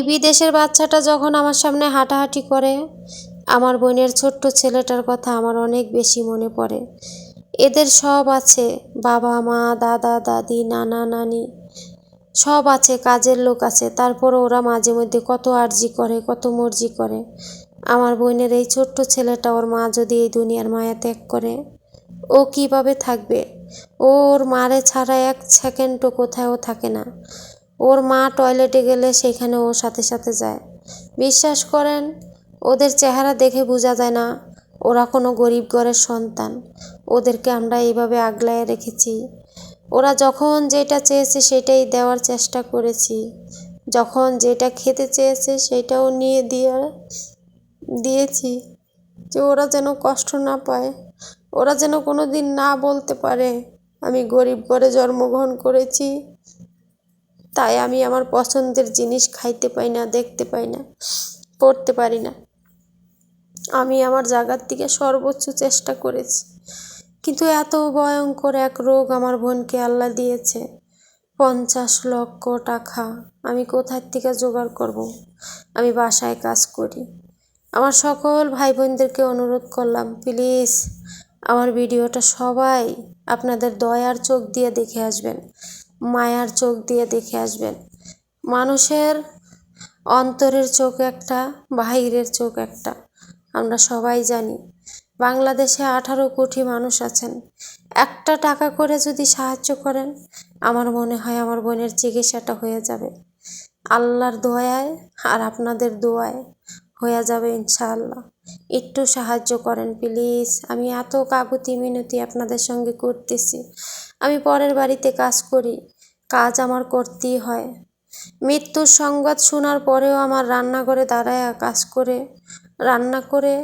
বিদেশের বাচ্চাটা যখন আমার সামনে হাঁটাহাঁটি করে, আমার বোনের ছোট্ট ছেলেটার কথা আমার অনেক বেশি মনে পড়ে। এদের সব আছে, বাবা, মা, দাদা, দাদি, নানা, নানি। সব আছে, কাজের লোক আছে। তারপরে ওরা মাঝে মধ্যে কত আর্জি করে, কত মর্জি করে। আমার বোনের এই ছোট্ট ছেলেটা ওর মা যদি এই দুনিয়ার মায়া ত্যাগ করে ও কীভাবে থাকবে? ওর মারে ছাড়া এক সেকেন্ডও কোথাও থাকে না। ওর মা টয়লেটে গেলে সেখানে ও সাথে সাথে যায়। বিশ্বাস করেন, ওদের চেহারা দেখে বোঝা যায় না, ওরা কোনো গরিব ঘরের সন্তান। ওদেরকে আমরা এইভাবে আগলায় রেখেছি। ওরা যখন যেটা চেয়েছে সেটাই দেওয়ার চেষ্টা করেছি। যখন যেটা খেতে চেয়েছে সেটাও নিয়ে দিয়ে, দিয়েছি। যে ওরা যেন কষ্ট না পায়। ওরা যেন কোনো দিন না বলতে পারে, আমি গরিব ঘরে জন্মগ্রহণ করেছি, তাই আমি আমার পছন্দের জিনিস খাইতে পাই না, দেখতে পাই না, পড়তে পারি না। আমি আমার জায়গার থেকে সর্বোচ্চ চেষ্টা করেছি, কিন্তু এত ভয়ঙ্কর এক রোগ আমার বোনকে আল্লাহ দিয়েছে, পঞ্চাশ লক্ষ টাকা। আমি কোথার থেকে জোগাড় করব। আমি বাসায় কাজ করি। আমার সকল ভাই বোনদেরকে অনুরোধ করলাম, প্লিজ আমার ভিডিওটা সবাই আপনাদের দয়ার চোখ দিয়ে দেখে আসবেন, মায়ার চোখ দিয়ে দেখে আসবেন। মানুষের অন্তরের চোখ একটা, বাহিরের চোখ একটা, আমরা সবাই জানি। বাংলাদেশে আঠারো কোটি মানুষ আছেন। একটা টাকা করে যদি সাহায্য করেন, আমার মনে হয় আমার বোনের চিকিৎসাটা হয়ে যাবে। আল্লাহর দোয়ায় আর আপনাদের দোয়ায় হয়ে যাবে ইনশাআল্লাহ। একটু সাহায্য করেন, প্লিজ। আমি এত কাকুতি মিনতি আপনাদের সঙ্গে করতেছি। আমি পরের বাড়িতে কাজ করি, কাজ আমার করতেই হয়। মৃত্যুর সংবাদ শোনার পরেও আমার রান্নাঘরে দাঁড়ায় কাজ করে, রান্না করে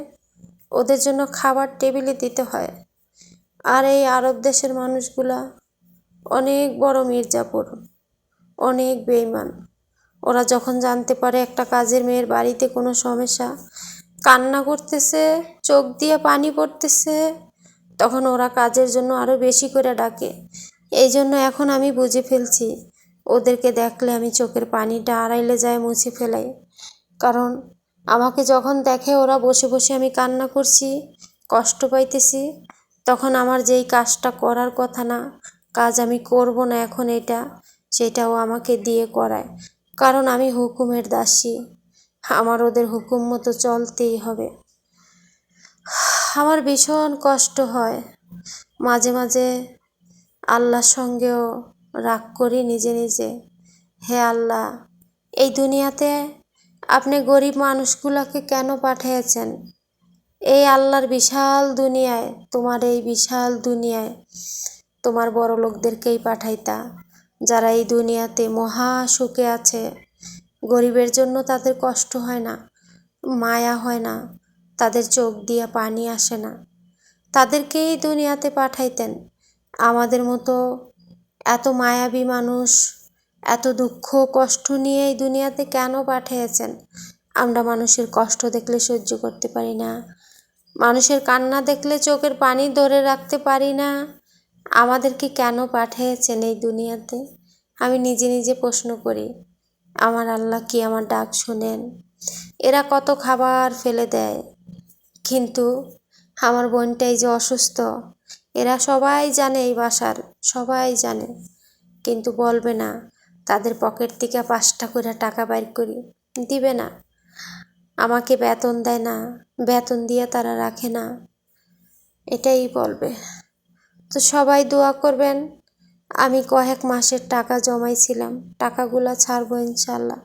ওদের জন্য খাবার টেবিলে দিতে হয়। আর এই আরব দেশের মানুষগুলা অনেক বড় মির্জাপুর, অনেক বেইমান ওরা যখন জানতে পারে একটা কাজের মেয়ের বাড়িতে কোনো সমস্যা কান্না করতেছে, চোখ দিয়ে পানি পড়তেছে। তখন ওরা কাজের জন্য আরও বেশি করে ডাকে। এই জন্য এখন আমি বুঝে ফেলছি, ওদেরকে দেখলে আমি চোখের পানিটা আড়াইলে যায় মুছে ফেলাই। কারণ আমাকে যখন দেখে ওরা বসে বসে আমি কান্না করছি, কষ্ট পাইতেছি, তখন আমার যেই কাজটা করার কথা না, কাজ আমি করব না এখন এটা, সেটাও আমাকে দিয়ে করায়। কারণ আমি হুকুমের দাসী। আমার ওদের হুকুম মতো চলতেই হবে। আমার ভীষণ কষ্ট হয়। মাঝে মাঝে আল্লাহর সঙ্গেও রাগ করি নিজে নিজে। হে আল্লাহ, এই দুনিয়াতে আপনি গরিব মানুষগুলোকে কেন পাঠিয়েছেন? এই আল্লাহর বিশাল দুনিয়ায়, তোমার এই বিশাল দুনিয়ায় তোমার বড় লোকদেরকেই পাঠাইতা, যারা এই দুনিয়াতে মহা সুখে আছে। গরিবের জন্য তাদের কষ্ট হয় না, মায়া হয় না, তাদের চোখ দিয়ে পানি আসে না। তাদেরকেই দুনিয়াতে পাঠাইতেন। আমাদের মতো এত মায়াবী মানুষ, এত দুঃখ কষ্ট নিয়ে এই দুনিয়াতে কেন পাঠিয়েছেন? আমরা মানুষের কষ্ট দেখলে সহ্য করতে পারি না। মানুষের কান্না দেখলে চোখের পানি ধরে রাখতে পারি না। আমাদেরকে কেন পাঠিয়েছেন এই দুনিয়াতে? আমি নিজে নিজে প্রশ্ন করি আমার আল্লাহ কি আমার ডাক শোনেন? এরা কত খাবার ফেলে দেয়। কিন্তু আমার বোনটাই যে অসুস্থ, এরা সবাই জানে এই বাসার, সবাই জানে। কিন্তু বলবে না, তাদের পকেট থেকে পাঁচটা করে টাকা বাইর করি, দিবে না। আমাকে বেতন দেয় না, বেতন দিয়ে তারা রাখে না। এটাই বলবে। তো সবাই দোয়া করবেন আমি কয়েক মাসের টাকা জমাইছিলাম, টাকাগুলো ছাড়বো ইনশাল্লাহ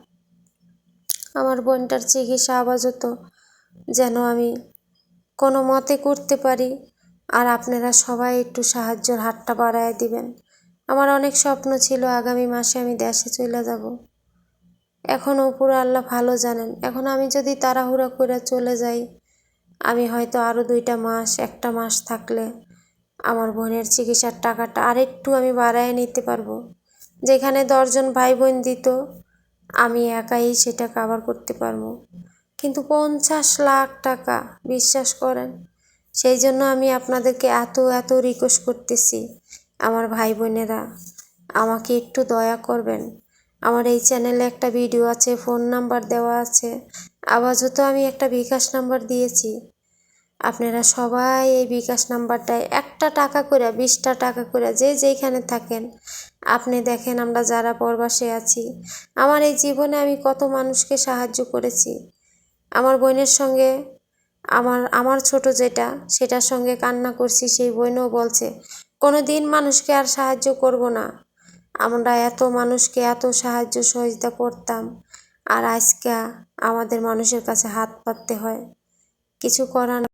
আমার বোনটার চিকিৎসা আপাতত যেন আমি কোনো মতে করতে পারি আর আপনারা সবাই একটু সাহায্যের হাতটা বাড়ায় দিবেন। আমার অনেক স্বপ্ন ছিল আগামী মাসে আমি দেশে চলে যাব। এখন উপরে আল্লাহ ভালো জানেন। এখন আমি যদি তাড়াহুড়া করে চলে যাই, আমি হয়তো আরও দুইটা মাস, একটা মাস থাকলে আমার বোনের চিকিৎসার টাকাটা আরেকটু আমি বাড়ায় নিতে পারব। যেখানে দশজন ভাই বোন দিত, আমি একাই সেটা কাভার করতে পারব। কিন্তু পঞ্চাশ লাখ টাকা, বিশ্বাস করেন? সেই জন্য আমি আপনাদেরকে এত এত রিকোয়েস্ট করতেছি, আমার ভাই বোনেরা আমাকে একটু দয়া করবেন। আমার এই চ্যানেলে একটা ভিডিও আছে ফোন নাম্বার দেওয়া আছে। আপাতত আমি একটা বিকাশ নাম্বার দিয়েছি। আপনারা সবাই এই বিকাশ নাম্বারটায় একটা টাকা করে বিশটা টাকা করে যে যেইখানে থাকেন, আপনি দেখেন আমরা যারা পরবাসে আছি, আমার এই জীবনে আমি কত মানুষকে সাহায্য করেছি। আমার বোনের সঙ্গে, আমার আমার ছোট যেটা, সেটার সঙ্গে কান্না করছি, সেই বোনও বলছে কোনো দিন মানুষকে আর সাহায্য করব না। আমরা এত মানুষকে এত সাহায্য সহযোগিতা করতাম, আর আজকে আমাদের মানুষের কাছে হাত পাততে হয়। কিছু করার